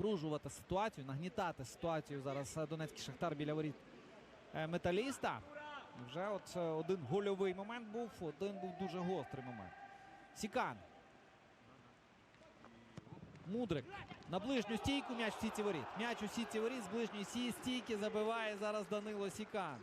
напружувати ситуацію, нагнітати ситуацію зараз е, Донецький Шахтар біля воріт е, металіста. Вже от е, один гольовий момент був, один був дуже гострий момент. Сікан. Мудрик. На ближню стійку м'яч в сіті воріт. М'яч у сіті воріт з ближньої сі- стійки забиває зараз Данило Сікан.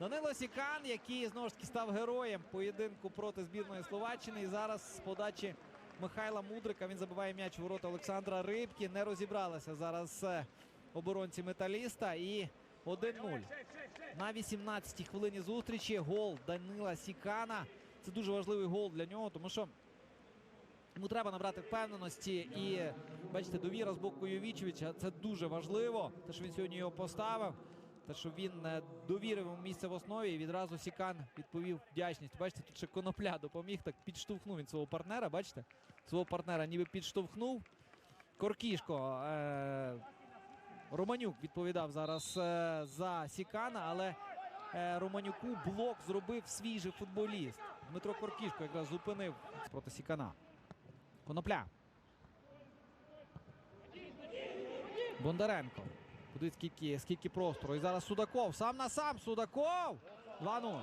Данило Сікан, який знову ж таки став героєм поєдинку проти збірної Словаччини. І зараз з подачі Михайла Мудрика він забиває м'яч у ворота Олександра Рибки. Не розібралися зараз е, оборонці металіста. І 1-0. На 18-й хвилині зустрічі гол Данила Сікана. Це дуже важливий гол для нього, тому що йому треба набрати впевненості. І бачите, довіра з боку Йовічевича це дуже важливо. Те, що він сьогодні його поставив. Те, що він е, довірив місце в основі, і відразу Сікан відповів вдячність. Бачите, тут ще конопля допоміг, так підштовхнув він свого партнера. Бачите? Свого партнера ніби підштовхнув. Коркішко. Е- Романюк відповідав зараз е, за Сікана, але е, Романюку блок зробив свій же футболіст. Дмитро Коркішко якраз зупинив проти Сікана. Конопля. Бондаренко. Куди скільки, скільки простору. І зараз Судаков. Сам на сам. Судаков. 2-0.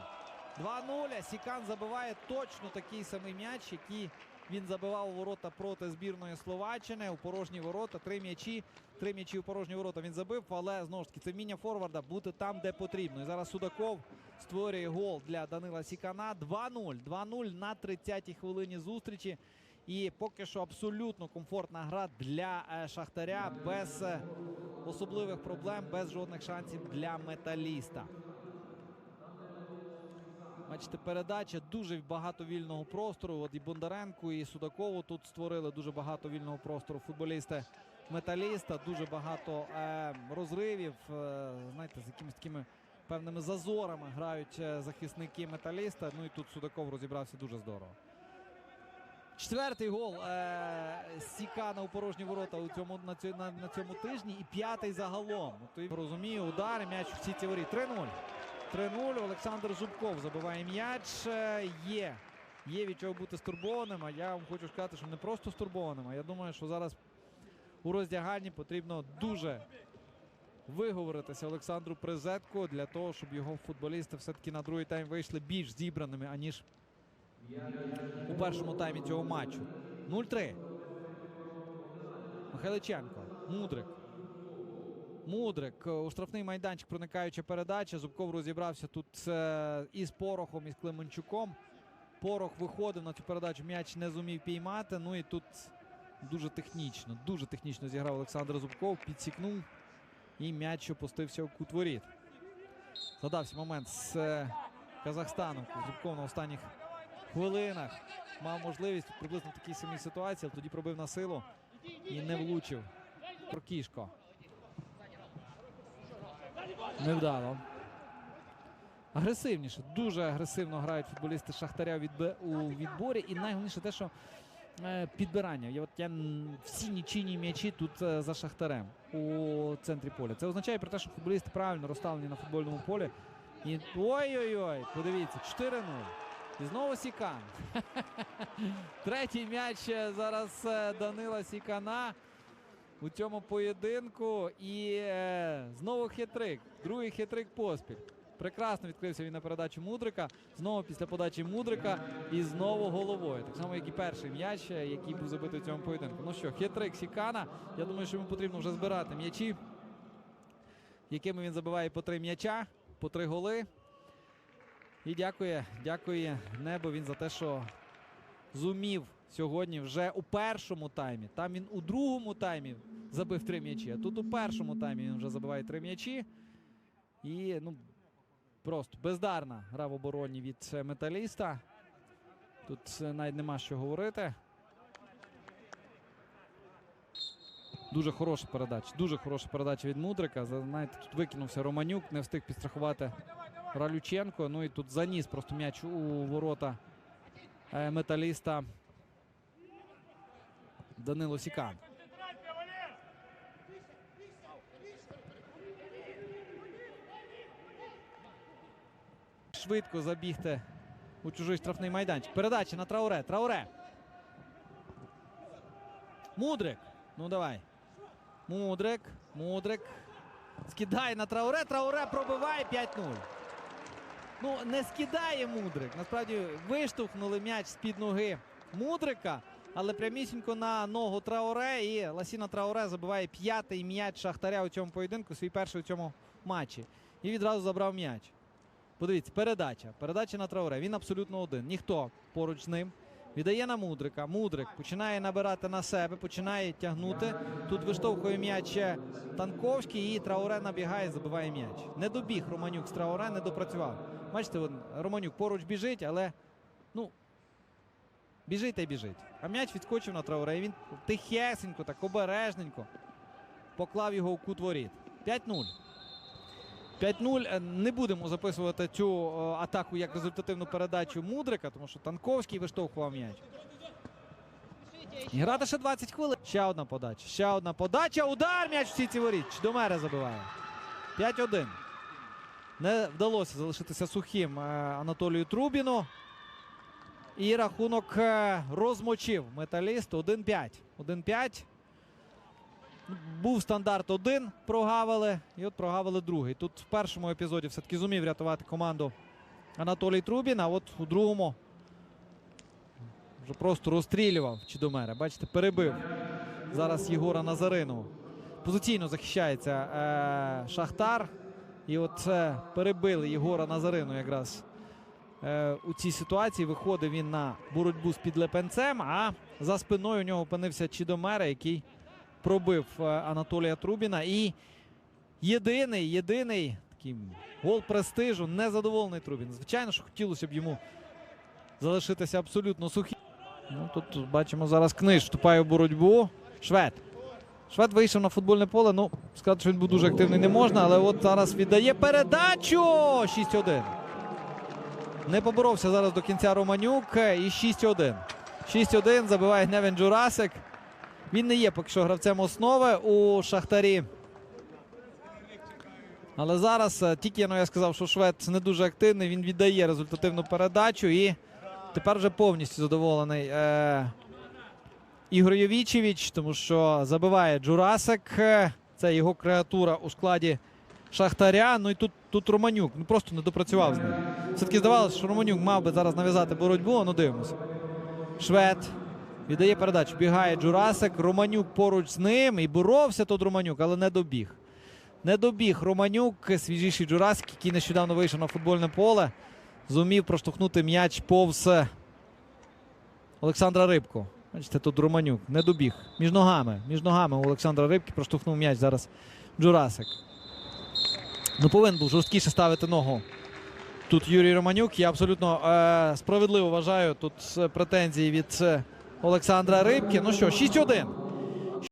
2-0. Сікан забиває точно такий самий м'яч, який він забивав у ворота проти збірної Словаччини. У порожні ворота. Три м'ячі. Три м'ячі у порожні ворота він забив, але знову ж таки це вміння форварда бути там, де потрібно. І зараз Судаков створює гол для Данила Сікана. 2-0. 2-0 на 30-й хвилині зустрічі. І поки що абсолютно комфортна гра для е, Шахтаря без е, особливих проблем, без жодних шансів для металіста. Бачите, передача дуже багато вільного простору. От і Бондаренку, і Судакову тут створили дуже багато вільного простору. Футболісти металіста, дуже багато е, розривів. Е, знаєте, з якимись такими певними зазорами грають е, захисники металіста. Ну і тут Судаков розібрався дуже здорово. Четвертий гол е, Сікана у порожні ворота у цьому, на, цьому, на, на цьому тижні. І п'ятий загалом. То я розумію, удар, м'яч в сіті воріт. 3-0. 3-0. Олександр Зубков забиває м'яч. Е, Є. Є від чого бути стурбованим. А я вам хочу сказати, що не просто стурбованим. А я думаю, що зараз у роздягальні потрібно дуже виговоритися Олександру Призетку для того, щоб його футболісти все-таки на другий тайм вийшли більш зібраними, аніж у першому таймі цього матчу. 0-3. Михайличенко. Мудрик. Мудрик. У штрафний майданчик проникаюча передача. Зубков розібрався тут е, із Порохом, із Клименчуком. Порох виходив на цю передачу. М'яч не зумів піймати. Ну і тут дуже технічно, дуже технічно зіграв Олександр Зубков. Підсікнув. І м'яч опустився у кут воріт. Згадався момент з е, Казахстаном. Зубков на останніх хвилинах мав можливість приблизно в такій самій ситуації, але тоді пробив на силу і не влучив. Прокішко. Невдало. Агресивніше, дуже агресивно грають футболісти Шахтаря у відборі. І найголовніше те, що е, підбирання. Я, от, я, всі нічийні м'ячі тут е, за Шахтарем у центрі поля. Це означає про те, що футболісти правильно розставлені на футбольному полі. І ой-ой-ой, подивіться, 4-0. І знову Сікан. Третій м'яч зараз е, Данила Сікана у цьому поєдинку. І е, знову хитрик. Другий хитрик поспіль. Прекрасно відкрився він на передачу Мудрика. Знову після подачі Мудрика і знову головою. Так само, як і перший м'яч, е, який був забитий в цьому поєдинку. Ну що, хитрик Сікана. Я думаю, що йому потрібно вже збирати м'ячі, якими він забиває по три м'яча, по три голи. І дякує, дякує небо він за те, що зумів сьогодні вже у першому таймі. Там він у другому таймі забив три м'ячі. А тут у першому таймі він вже забиває три м'ячі. І ну, просто бездарна гра в обороні від металіста. Тут е, навіть нема що говорити. Дуже хороша передача. Дуже хороша передача від Мудрика. Знаєте, тут викинувся Романюк, не встиг підстрахувати Ралюченко. Ну і тут заніс просто м'яч у ворота е, металіста Данило Сікан. Швидко забігти у чужий штрафний майданчик. Передача на Трауре. Трауре. Мудрик. Ну давай. Мудрик. Мудрик. Скидає на Трауре. Трауре пробиває 5-0. Ну, не скидає Мудрик. Насправді виштовхнули м'яч з-під ноги Мудрика, але прямісінько на ногу Трауре. І Ласіна Трауре забиває п'ятий м'яч Шахтаря у цьому поєдинку, свій перший у цьому матчі. І відразу забрав м'яч. Подивіться, передача. Передача на Трауре. Він абсолютно один. Ніхто поруч з ним. Віддає на Мудрика. Мудрик починає набирати на себе, починає тягнути. Тут виштовхує м'яч Танковський і Трауре набігає, забиває м'яч. Не добіг Романюк з Трауре, не допрацював. Бачите, вон, Романюк поруч біжить, але ну, біжить та й біжить. А м'яч відскочив на Трауре. І він тихесенько, так обережненько поклав його у кут воріт. 5-0. 5-0. Е, Не будемо записувати цю е, атаку як результативну передачу Мудрика, тому що Танковський виштовхував м'яч. І грати ще 20 хвилин. Ще одна подача. Ще одна подача. Удар м'яч в сітці воріт. Чдомере забиває. 5-1. Не вдалося залишитися сухим е, Анатолію Трубіну. І рахунок е, розмочив металіст 1-5. 1-5. Був стандарт один, прогавили, і от прогавили другий. Тут в першому епізоді все-таки зумів рятувати команду Анатолій Трубін, а от у другому вже просто розстрілював Чідомера. Бачите, перебив зараз Єгора Назарину. Позиційно захищається е, Шахтар. І от е, перебили Єгора Назарину якраз е, у цій ситуації. Виходив він на боротьбу з підлепенцем, а за спиною у нього опинився Чідомера, який пробив е, Анатолія Трубіна. І єдиний, єдиний такий гол престижу, незадоволений Трубін. Звичайно, що хотілося б йому залишитися абсолютно сухим. Ну, тут бачимо зараз книж вступає в боротьбу. Швед. Швед вийшов на футбольне поле. Ну, сказати, що він був дуже активний не можна, але от зараз віддає передачу. 6-1. Не поборовся зараз до кінця Романюк. І 6-1. 6-1 забиває Невен Джурасик. Він не є поки що гравцем основи у Шахтарі. Але зараз е, тільки ну, я сказав, що Швед не дуже активний. Він віддає результативну передачу і тепер вже повністю задоволений е, Ігор Йовічевич, тому що забиває Джурасик. Це його креатура у складі Шахтаря. Ну і тут, тут Романюк ну, просто не допрацював з ним. Все-таки здавалося, що Романюк мав би зараз нав'язати боротьбу. Ну дивимося. Швед віддає передачу. Бігає Джурасик. Романюк поруч з ним. І боровся тут Романюк, але не добіг. Не добіг Романюк, свіжіший Джурасик, який нещодавно вийшов на футбольне поле. Зумів проштовхнути м'яч повз Олександра Рибку. Бачите, тут Романюк не добіг. Між ногами. Між ногами у Олександра Рибки проштовхнув м'яч зараз Джурасик. Ну, повинен був жорсткіше ставити ногу. Тут Юрій Романюк. Я абсолютно е, справедливо вважаю тут е, претензії від е, Олександра Рибки. Ну що, 6-1.